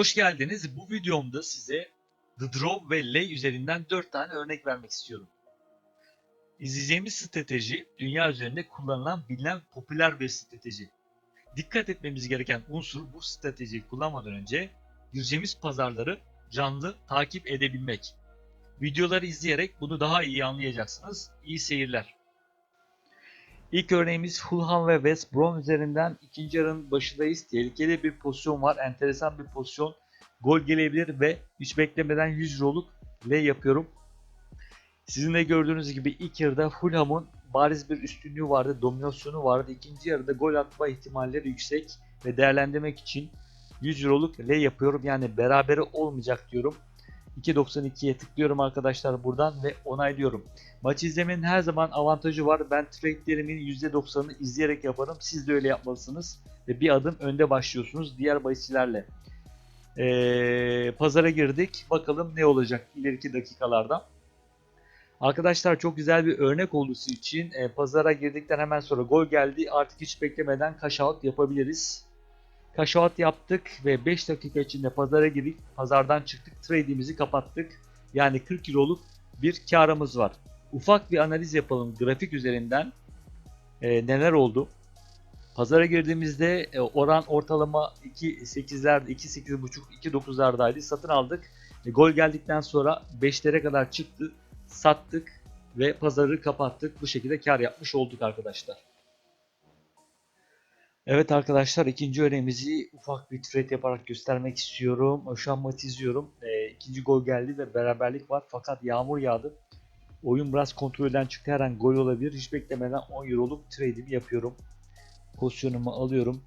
Hoş geldiniz. Bu videomda size The Draw ve Lay üzerinden 4 tane örnek vermek istiyorum. İzleyeceğimiz strateji dünya üzerinde kullanılan bilinen popüler bir strateji. Dikkat etmemiz gereken unsur bu stratejiyi kullanmadan önce gireceğimiz pazarları canlı takip edebilmek. Videoları izleyerek bunu daha iyi anlayacaksınız. İyi seyirler. İlk örneğimiz Fulham ve West Brom üzerinden ikinci yarının başındayız. Tehlikeli bir pozisyon var. Enteresan bir pozisyon. Gol gelebilir ve hiç beklemeden 100 euroluk L yapıyorum. Sizin de gördüğünüz gibi ilk yarıda Fulham'ın bariz bir üstünlüğü vardı, dominasyonu vardı. İkinci yarıda gol atma ihtimalleri yüksek ve değerlendirmek için 100 euroluk L yapıyorum. Yani berabere olmayacak diyorum. 2.92'ye tıklıyorum arkadaşlar buradan ve onaylıyorum. Maç izlemenin her zaman avantajı var. Ben trade'lerimin %90'ını izleyerek yaparım. Siz de öyle yapmalısınız. Ve bir adım önde başlıyorsunuz diğer bahisçilerle. Ee, pazara girdik. Bakalım ne olacak ileriki dakikalarda. Arkadaşlar çok güzel bir örnek olduğu için e, pazara girdikten hemen sonra gol geldi. Artık hiç beklemeden out yapabiliriz. Out yaptık ve 5 dakika içinde pazara girdik. Pazardan çıktık. Trade'imizi kapattık. Yani 40 euroluk bir karımız var. Ufak bir analiz yapalım grafik üzerinden. E, neler oldu? Pazara girdiğimizde e, oran ortalama 2.8'lerde, 2.8.5, 2.9'lardaydı. Satın aldık. E, gol geldikten sonra 5'lere kadar çıktı. Sattık ve pazarı kapattık. Bu şekilde kar yapmış olduk arkadaşlar. Evet arkadaşlar ikinci örneğimizi ufak bir trade yaparak göstermek istiyorum. Şu an maç izliyorum. E, ikinci gol geldi ve beraberlik var fakat yağmur yağdı. Oyun biraz kontrolden çıktı. Her an gol olabilir. Hiç beklemeden 10 euroluk trade'imi yapıyorum. Pozisyonumu alıyorum.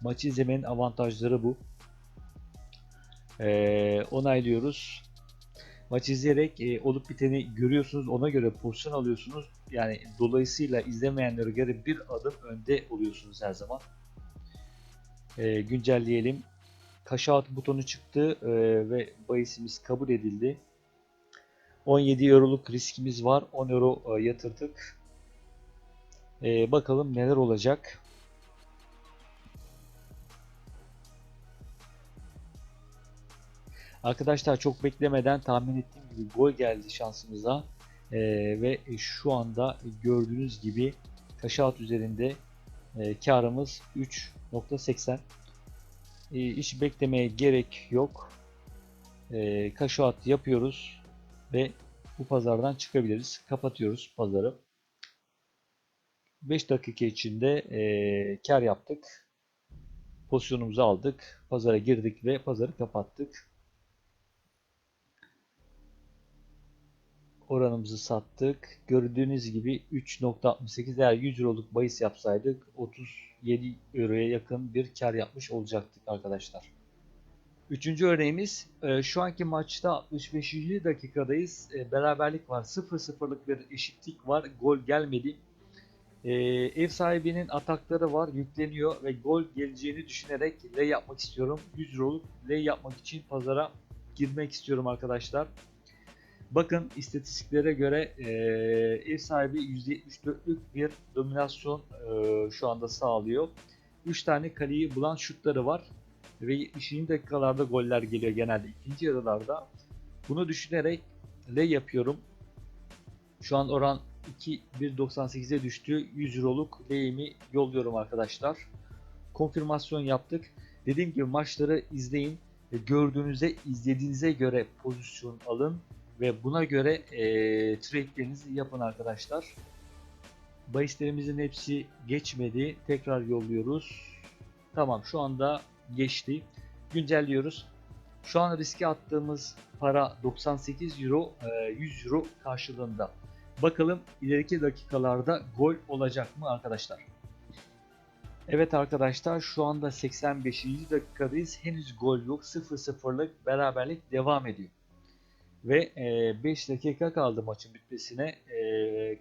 Maçı izlemenin avantajları bu. Ee, onaylıyoruz. Maç izleyerek e, olup biteni görüyorsunuz. Ona göre pozisyon alıyorsunuz. Yani dolayısıyla izlemeyenlere göre bir adım önde oluyorsunuz her zaman. Ee, güncelleyelim. Cash butonu çıktı e, ve bahisimiz kabul edildi. 17 euroluk riskimiz var. 10 euro e, yatırdık. E, bakalım neler olacak. Arkadaşlar çok beklemeden tahmin ettiğim gibi gol geldi şansımıza. E, ve şu anda gördüğünüz gibi kaşaat üzerinde e, karımız 3.80. E, hiç beklemeye gerek yok. E, kaşaat yapıyoruz ve bu pazardan çıkabiliriz. Kapatıyoruz pazarı. 5 dakika içinde e, kar yaptık. Pozisyonumuzu aldık. Pazara girdik ve pazarı kapattık. Oranımızı sattık. Gördüğünüz gibi 3.68 eğer 100 euroluk bahis yapsaydık 37 euroya yakın bir kar yapmış olacaktık arkadaşlar. Üçüncü örneğimiz e, şu anki maçta 65. dakikadayız. E, beraberlik var. 0-0'lık bir eşitlik var. Gol gelmedi. E, ev sahibinin atakları var. Yükleniyor ve gol geleceğini düşünerek lay yapmak istiyorum. 100 euroluk lay yapmak için pazara girmek istiyorum arkadaşlar. Bakın istatistiklere göre e, ev sahibi %74'lük bir dominasyon e, şu anda sağlıyor. 3 tane kaleyi bulan şutları var ve 70. dakikalarda goller geliyor genelde ikinci yarılarda. Bunu düşünerek L yapıyorum. Şu an oran 2.198'e düştü. 100 euroluk L'imi yolluyorum arkadaşlar. Konfirmasyon yaptık. Dediğim gibi maçları izleyin. Gördüğünüzde izlediğinize göre pozisyon alın ve buna göre e, trade'lerinizi yapın arkadaşlar. Bahislerimizin hepsi geçmedi. Tekrar yolluyoruz. Tamam şu anda geçti. Güncelliyoruz. Şu an riske attığımız para 98 euro, 100 euro karşılığında. Bakalım ileriki dakikalarda gol olacak mı arkadaşlar? Evet arkadaşlar şu anda 85. dakikadayız. Henüz gol yok. 0-0'lık beraberlik devam ediyor. Ve 5 dakika kaldı maçın bitmesine.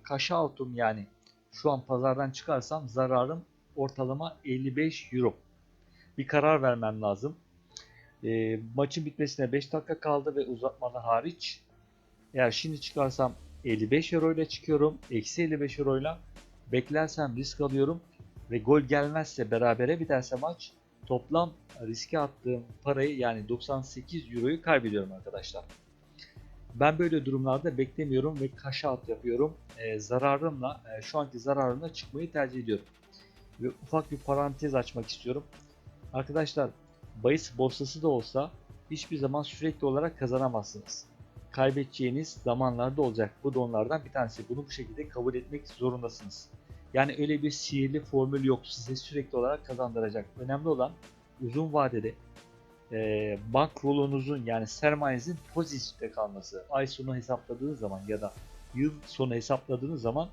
Kaşa altum yani şu an pazardan çıkarsam zararım ortalama 55 euro bir karar vermem lazım. E, maçın bitmesine 5 dakika kaldı ve uzatmalar hariç. Eğer şimdi çıkarsam 55 euro ile çıkıyorum. Eksi 55 euro ile beklersem risk alıyorum. Ve gol gelmezse berabere biterse maç toplam riske attığım parayı yani 98 euroyu kaybediyorum arkadaşlar. Ben böyle durumlarda beklemiyorum ve cash out yapıyorum. Ee, zararımla, e, şu anki zararımla çıkmayı tercih ediyorum. Ve ufak bir parantez açmak istiyorum. Arkadaşlar bahis borsası da olsa hiçbir zaman sürekli olarak kazanamazsınız. Kaybedeceğiniz zamanlarda olacak. Bu da onlardan bir tanesi. Bunu bu şekilde kabul etmek zorundasınız. Yani öyle bir sihirli formül yok size sürekli olarak kazandıracak. Önemli olan uzun vadede e, bankrolunuzun yani sermayenizin pozitifte kalması. Ay sonu hesapladığınız zaman ya da yıl sonu hesapladığınız zaman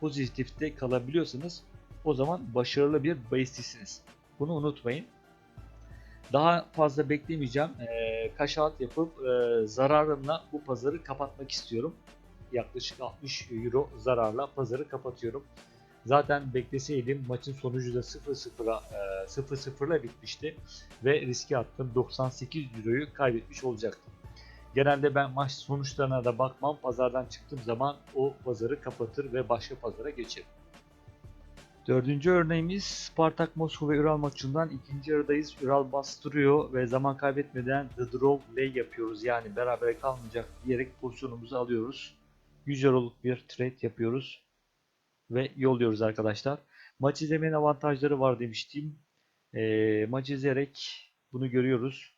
pozitifte kalabiliyorsanız o zaman başarılı bir bahisçisiniz. Bunu unutmayın. Daha fazla beklemeyeceğim. E, cash out yapıp e, zararımla bu pazarı kapatmak istiyorum. Yaklaşık 60 euro zararla pazarı kapatıyorum. Zaten bekleseydim maçın sonucu da 0-0'a e, 0-0'la bitmişti ve riske attım 98 euroyu kaybetmiş olacaktım. Genelde ben maç sonuçlarına da bakmam. Pazardan çıktığım zaman o pazarı kapatır ve başka pazara geçerim. Dördüncü örneğimiz Spartak Moskova Ural maçından ikinci yarıdayız. Ural bastırıyor ve zaman kaybetmeden The Draw Lay yapıyoruz. Yani beraber kalmayacak diyerek pozisyonumuzu alıyoruz. 100 euroluk bir trade yapıyoruz ve yolluyoruz arkadaşlar. Maç izlemenin avantajları var demiştim. E, maç izleyerek bunu görüyoruz.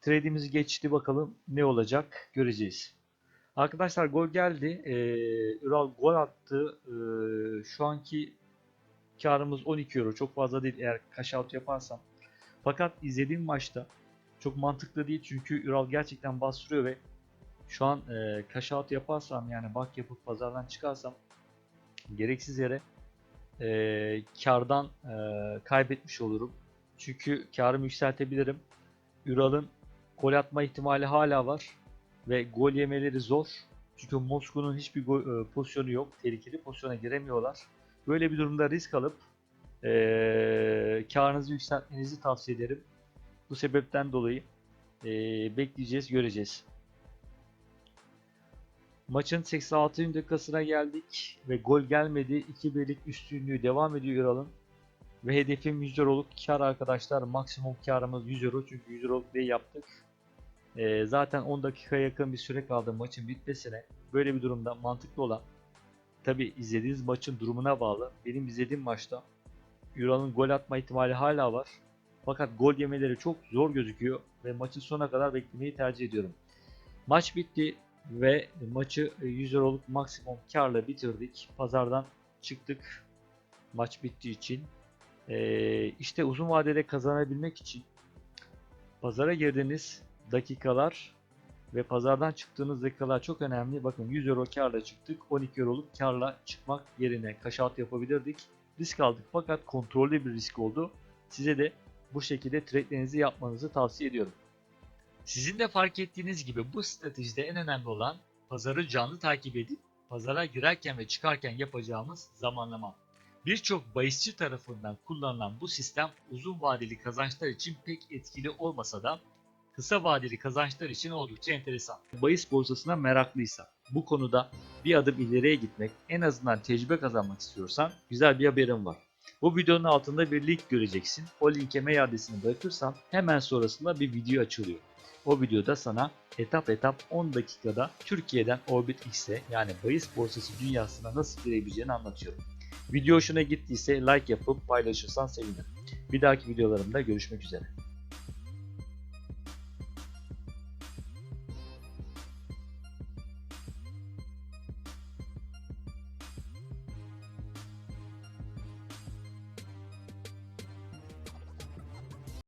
Trade'imiz geçti bakalım ne olacak göreceğiz. Arkadaşlar gol geldi. E, Ural gol attı. E, şu anki karımız 12 euro. Çok fazla değil eğer cash out yaparsam. Fakat izlediğim maçta çok mantıklı değil çünkü Ural gerçekten bastırıyor ve şu an e, cash out yaparsam yani bak yapıp pazardan çıkarsam gereksiz yere e, kardan e, kaybetmiş olurum. Çünkü karımı yükseltebilirim. Ural'ın gol atma ihtimali hala var ve gol yemeleri zor. Çünkü Moskova'nın hiçbir gol, e, pozisyonu yok. Tehlikeli pozisyona giremiyorlar. Böyle bir durumda risk alıp e, karınızı yükseltmenizi tavsiye ederim. Bu sebepten dolayı e, bekleyeceğiz, göreceğiz. Maçın 86. dakikasına geldik ve gol gelmedi. 2-1'lik üstünlüğü devam ediyor Ural'ın. Ve hedefim 100 euroluk kar arkadaşlar. Maksimum karımız 100 euro çünkü 100 euroluk diye yaptık. Ee, zaten 10 dakikaya yakın bir süre kaldı maçın bitmesine. Böyle bir durumda mantıklı olan tabi izlediğiniz maçın durumuna bağlı. Benim izlediğim maçta Ural'ın gol atma ihtimali hala var. Fakat gol yemeleri çok zor gözüküyor ve maçın sonuna kadar beklemeyi tercih ediyorum. Maç bitti ve maçı 100 euroluk maksimum karla bitirdik. Pazardan çıktık maç bittiği için. Ee, işte uzun vadede kazanabilmek için pazara girdiğiniz dakikalar ve pazardan çıktığınız dakikalar çok önemli. Bakın 100 euro karla çıktık. 12 euroluk karla çıkmak yerine out yapabilirdik. Risk aldık fakat kontrollü bir risk oldu. Size de bu şekilde trade'lerinizi yapmanızı tavsiye ediyorum. Sizin de fark ettiğiniz gibi bu stratejide en önemli olan pazarı canlı takip edip pazara girerken ve çıkarken yapacağımız zamanlama. Birçok bahisçi tarafından kullanılan bu sistem uzun vadeli kazançlar için pek etkili olmasa da kısa vadeli kazançlar için oldukça enteresan. Bahis borsasına meraklıysa, bu konuda bir adım ileriye gitmek, en azından tecrübe kazanmak istiyorsan güzel bir haberim var. Bu videonun altında bir link göreceksin. O linke mail adresini bırakırsan hemen sonrasında bir video açılıyor. O videoda sana etap etap 10 dakikada Türkiye'den Orbit X'e yani bahis borsası dünyasına nasıl girebileceğini anlatıyorum. Video hoşuna gittiyse like yapıp paylaşırsan sevinirim. Bir dahaki videolarımda görüşmek üzere.